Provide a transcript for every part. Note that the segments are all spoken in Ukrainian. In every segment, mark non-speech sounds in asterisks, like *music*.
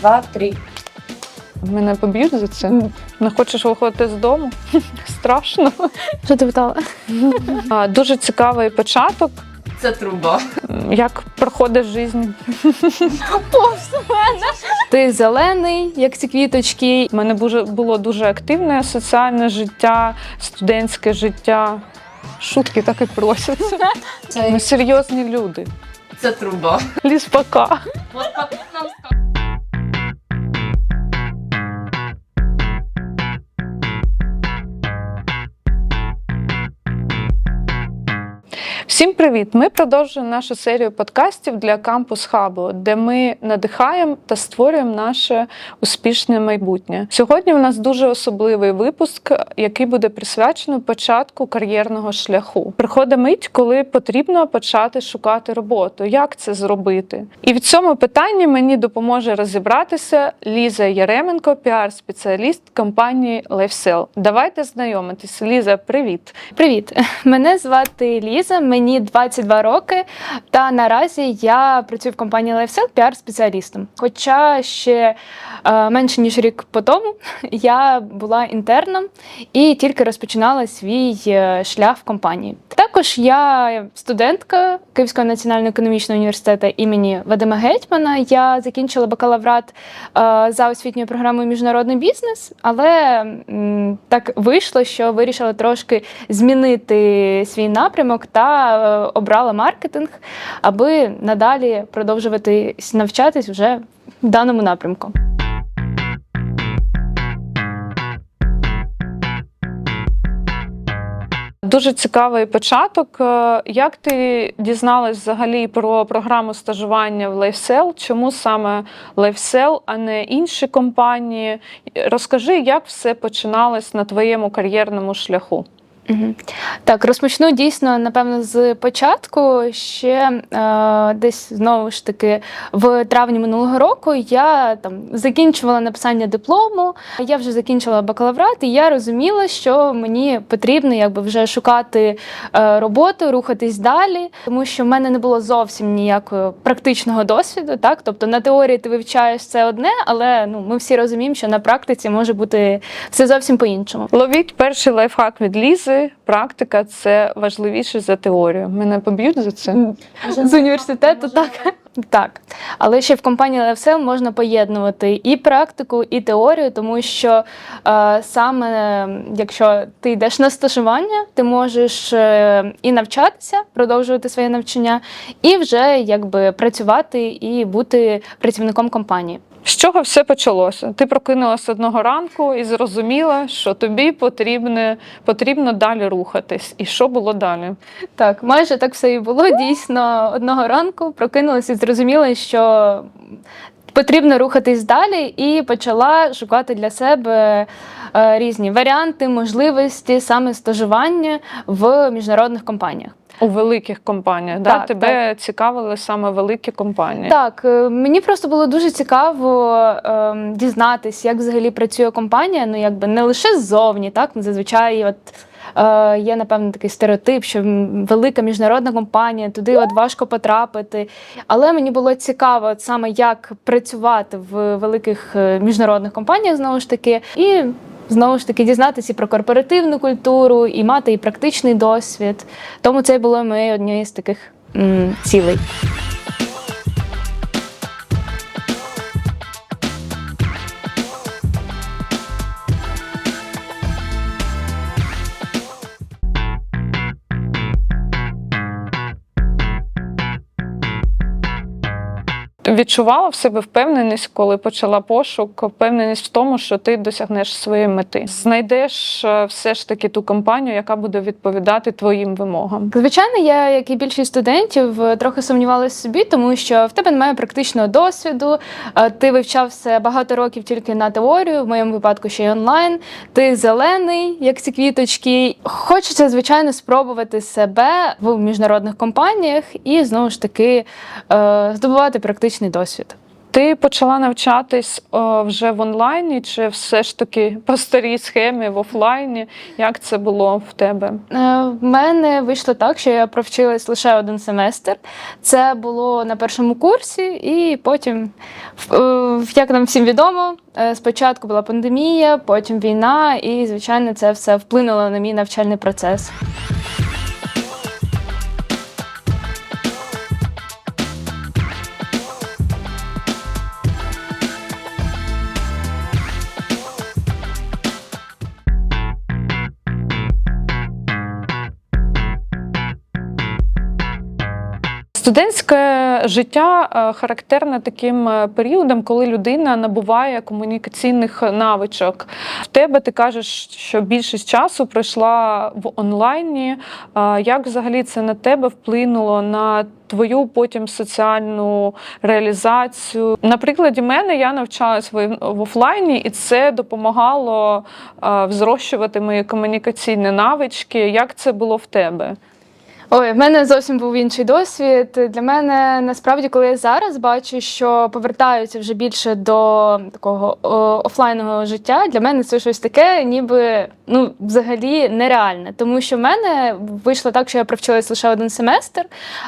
два, три. Мене поб'ють за це. Не хочеш виходити з дому? *laughs* Страшно. Що ти питала? А, Дуже цікавий початок. Це труба. Як проходить життя? Ти зелений, як ці квіточки. У мене дуже було дуже активне соціальне життя, студентське життя. Шутки так і просяться. Ми серйозні люди. Це труба. Ліс пока. Всім привіт! Ми продовжуємо нашу серію подкастів для Campus Hub, де ми надихаємо та створюємо наше успішне майбутнє. Сьогодні у нас дуже особливий випуск, який буде присвячений початку кар'єрного шляху. Приходить мить, коли потрібно почати шукати роботу. Як це зробити? І в цьому питанні мені допоможе розібратися Ліза Яременко, піар-спеціаліст компанії LifeSell. Давайте знайомитись. Ліза, привіт! Привіт! Мене звати Ліза, мені 22 роки, та наразі я працюю в компанії LifeSell піар-спеціалістом. Хоча ще е, менше ніж рік по тому я була інтерном і тільки розпочинала свій е, шлях в компанії. Також я студентка Київського національного економічного університету імені Вадима Гетьмана. Я закінчила бакалаврат е, за освітньою програмою міжнародний бізнес, але м, так вийшло, що вирішила трошки змінити свій напрямок та е, обрала маркетинг, аби надалі продовжувати навчатись вже в даному напрямку. Дуже цікавий початок. Е, Як ти дізналась взагалі про програму стажування в LifeSell? Чому саме LifeSell, а не інші компанії? Розкажи, як все починалось на твоєму кар'єрному шляху. Так, розпочну дійсно, напевно, з початку. Ще е, десь знову ж таки в травні минулого року я там закінчувала написання диплому. Я вже закінчила бакалаврат, і я розуміла, що мені потрібно якби вже шукати е, роботу, рухатись далі, тому що в мене не було зовсім ніякого практичного досвіду. Так, тобто на теорії ти вивчаєш це одне, але ну ми всі розуміємо, що на практиці може бути все зовсім по-іншому. Ловіть перший лайфхак від Лізи. Практика це важливіше за теорію. Мене поб'ють за це. з університету, так. Так, але ще в компанії LifeSell можна поєднувати і практику, і теорію, тому що е, саме якщо ти йдеш на стажування, ти можеш е, і навчатися, продовжувати своє навчання, і вже якби працювати і бути працівником компанії. З чого все почалося? Ти прокинулася одного ранку і зрозуміла, що тобі потрібне, потрібно далі рухатись. І що було далі? Так, майже так все і було. Дійсно, одного ранку прокинулася і зрозуміла, що потрібно рухатись далі, і почала шукати для себе е, різні варіанти, можливості саме стажування в міжнародних компаніях. У великих компаніях, да? Так, тебе цікавили саме великі компанії. Так, е, мені просто було дуже цікаво е, дізнатись, як взагалі працює компанія. Ну, якби не лише ззовні, так зазвичай, от. Е, Є, напевно, такий стереотип, що велика міжнародна компанія, туди от важко потрапити. Але мені було цікаво от саме як працювати в великих е, міжнародних компаніях, знову ж таки, і знову ж таки дізнатися про корпоративну культуру, і мати і практичний досвід. Тому це було моєю однією з таких м, цілей. Відчувала в себе впевненість, коли почала пошук, впевненість в тому, що ти досягнеш своєї мети. Знайдеш е, все ж таки ту компанію, яка буде відповідати твоїм вимогам. Звичайно, я, як і більшість студентів, е, трохи сумнівалася собі, тому що в тебе немає практичного досвіду. е, Ти вивчався багато років тільки на теорію, в моєму випадку ще й онлайн. Ти зелений, як ці квіточки. Хочеться, звичайно, спробувати себе в міжнародних компаніях і знову ж таки здобувати практичний досвід. Ти почала навчатись о, вже в онлайні, чи все ж таки по старій схемі в офлайні? Як це було в тебе? Е, В мене вийшло так, що я провчилась лише один семестр. Це було на першому курсі, і потім, в- е, як нам всім відомо, е, спочатку була пандемія, потім війна, і, звичайно, це все вплинуло на мій навчальний процес. Студентське життя е, характерне таким е, періодом, коли людина набуває комунікаційних навичок. В тебе ти кажеш, що більшість часу пройшла в онлайні. Е, Як взагалі це на тебе вплинуло на твою потім соціальну реалізацію? На прикладі мене я навчалась в офлайні, і це допомагало взрощувати мої комунікаційні навички. Як це було в тебе? Ой, в мене зовсім був інший досвід. Для мене насправді, коли я зараз бачу, що повертаються вже більше до такого офлайнового життя, для мене це щось таке, ніби ну взагалі нереальне. Тому що в мене вийшло так, що я провчилась лише один семестр,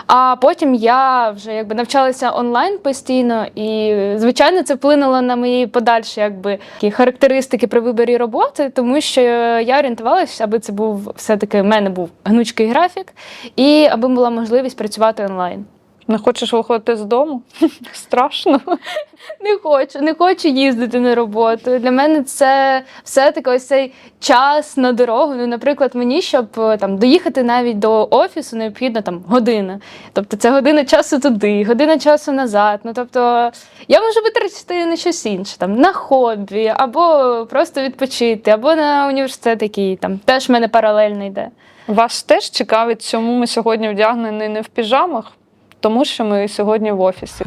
а потім я вже якби навчалася онлайн постійно, і звичайно це вплинуло на мої подальші якби такі характеристики при виборі роботи, тому що я орієнтувалася, аби це був все-таки в мене був гнучкий графік і аби була можливість працювати онлайн. Не хочеш виходити з дому? *laughs* Страшно. Не хочу, не хочу їздити на роботу. Для мене це все-таки ось цей час на дорогу. Ну, наприклад, мені, щоб е, там доїхати навіть до офісу, необхідно там година. Тобто це година часу туди, година часу назад. Ну тобто я можу витратити на щось інше, там на хобі, або просто відпочити, або на університет, який там теж в мене паралельно йде. Вас теж цікавить, чому ми сьогодні вдягнені не в піжамах, тому що ми сьогодні в офісі.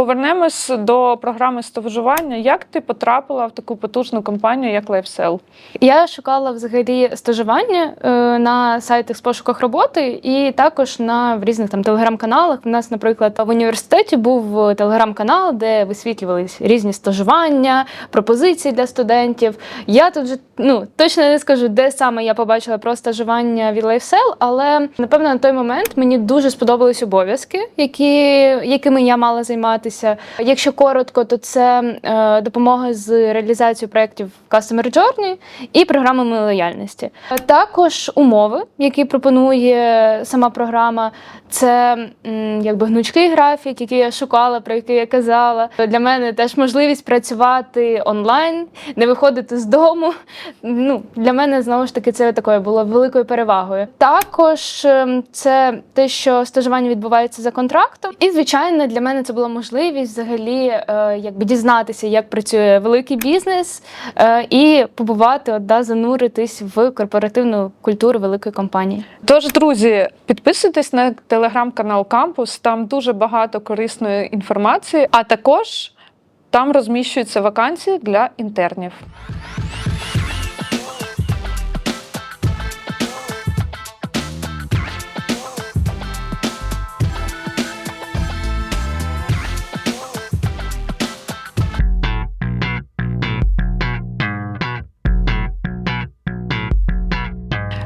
Повернемось до програми стажування. Як ти потрапила в таку потужну компанію, як LifeSell? Я шукала взагалі стажування е, на сайтах з пошуках роботи і також на в різних там телеграм-каналах. У нас, наприклад, в університеті був телеграм-канал, де висвітлювались різні стажування, пропозиції для студентів. Я тут же ну точно не скажу, де саме я побачила про стажування від LifeSell, але напевно на той момент мені дуже сподобались обов'язки, які, якими я мала займатися. Якщо коротко, то це е, допомога з реалізацією проєктів Customer Journey і програмами лояльності. Також умови, які пропонує сама програма, це якби гнучкий графік, який я шукала, про який я казала. Для мене теж можливість працювати онлайн, не виходити з дому. Ну, для мене знову ж таки це такою було великою перевагою. Також ем, це те, що стажування відбувається за контрактом. І звичайно, для мене це була можливість взагалі е, якби дізнатися, як працює великий бізнес, е, і побувати, от, да, зануритись в корпоративну культуру великої компанії. Тож, друзі, підписуйтесь на телеграм-канал Кампус. Там дуже багато корисної інформації, а також там розміщуються вакансії для інтернів.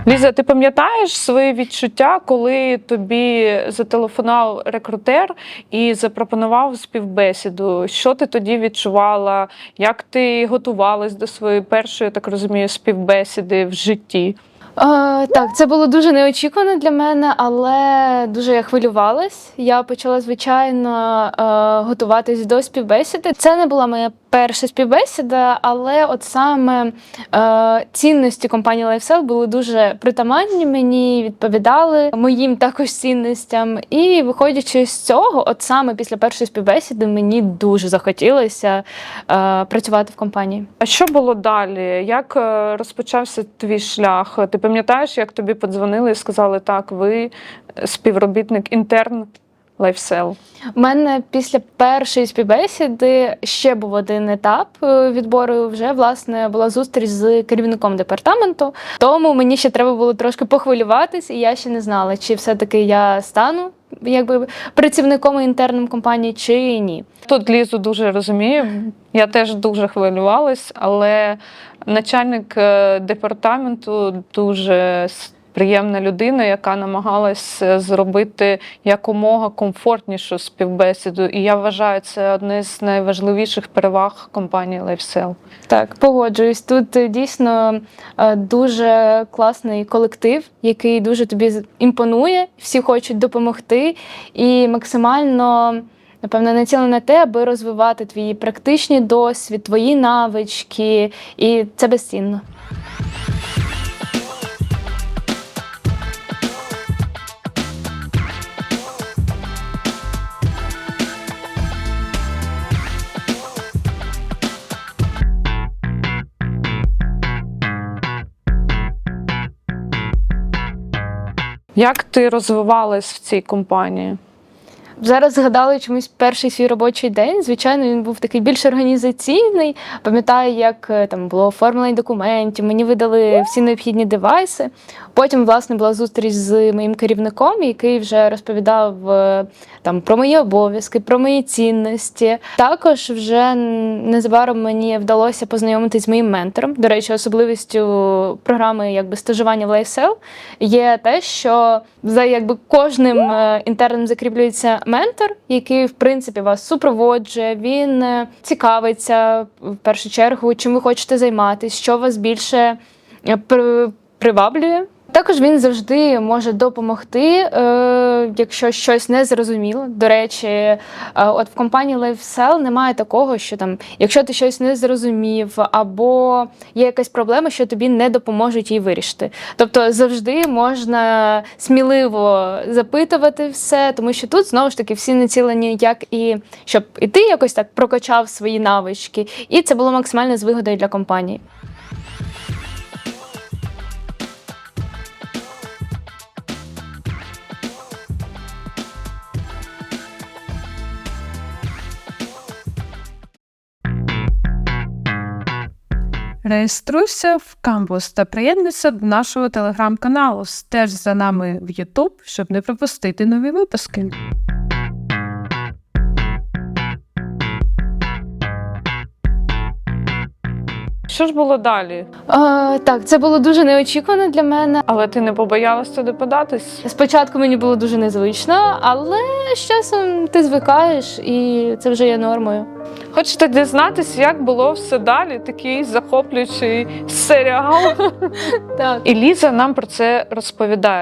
Ліза, ти пам'ятаєш свої відчуття, коли тобі зателефонував рекрутер і запропонував співбесіду? Що ти тоді відчувала? Як ти готувалась до своєї першої, так розумію, співбесіди в житті? Е, так, це було дуже неочікувано для мене, але дуже я хвилювалась. Я почала, звичайно, е, готуватись до співбесіди. Це не була моя перша співбесіда, але от саме е, цінності компанії LifeSell були дуже притаманні мені, відповідали моїм також цінностям. І виходячи з цього, от саме після першої співбесіди, мені дуже захотілося е, працювати в компанії. А що було далі? Як е, розпочався твій шлях? Ти пам'ятаєш, як тобі подзвонили і сказали, так, ви співробітник інтерн LifeSell? У мене після першої співбесіди ще був один етап е, відбору. Вже власне була зустріч з керівником департаменту. Тому мені ще треба було трошки похвилюватись, і я ще не знала, чи все-таки я стану якби працівником і інтерним компанії, чи ні. Тут Лізу дуже розумію. Я теж дуже хвилювалась, але начальник е, департаменту дуже приємна людина, яка намагалась е, зробити якомога комфортнішу співбесіду. І я вважаю, це одне з найважливіших переваг компанії LifeSell. Так, погоджуюсь. Тут е, дійсно е, дуже класний колектив, який дуже тобі імпонує. Всі хочуть допомогти і максимально. Напевно, націлено на те, аби розвивати твій практичний досвід, твої навички, і це безцінно. Як ти розвивалась в цій компанії? Зараз згадали чомусь перший свій робочий день. Звичайно, він був такий більш організаційний. Пам'ятаю, як е, там було оформлення документів, мені видали всі необхідні девайси. Потім, власне, була зустріч з моїм керівником, який вже розповідав е, там про мої обов'язки, про мої цінності. Також вже незабаром мені вдалося познайомитись з моїм ментором. До речі, особливістю програми якби стажування в LifeSell є те, що за якби кожним е, інтерном закріплюється ментор, який в принципі вас супроводжує. Він е, цікавиться в першу чергу, чим ви хочете займатися, що вас більше е, приваблює. Також він завжди може допомогти, е, якщо щось не зрозуміло. До речі, е, от в компанії LifeSell немає такого, що там, якщо ти щось не зрозумів, або є якась проблема, що тобі не допоможуть її вирішити. Тобто завжди можна сміливо запитувати все, тому що тут знову ж таки всі націлені, як і щоб і ти якось так прокачав свої навички, і це було максимально з вигодою для компанії. Реєструйся в кампус та приєднуйся до нашого телеграм-каналу. Стеж за нами в YouTube, щоб не пропустити нові випуски. Що ж було далі? Е, так, це було дуже неочікувано для мене. Але ти не побоялась туди податись? Спочатку мені було дуже незвично, але з часом ти звикаєш, і це вже є нормою. Хочете дізнатися, як було все далі? Такий захоплюючий серіал. Так. І Ліза нам про це розповідає.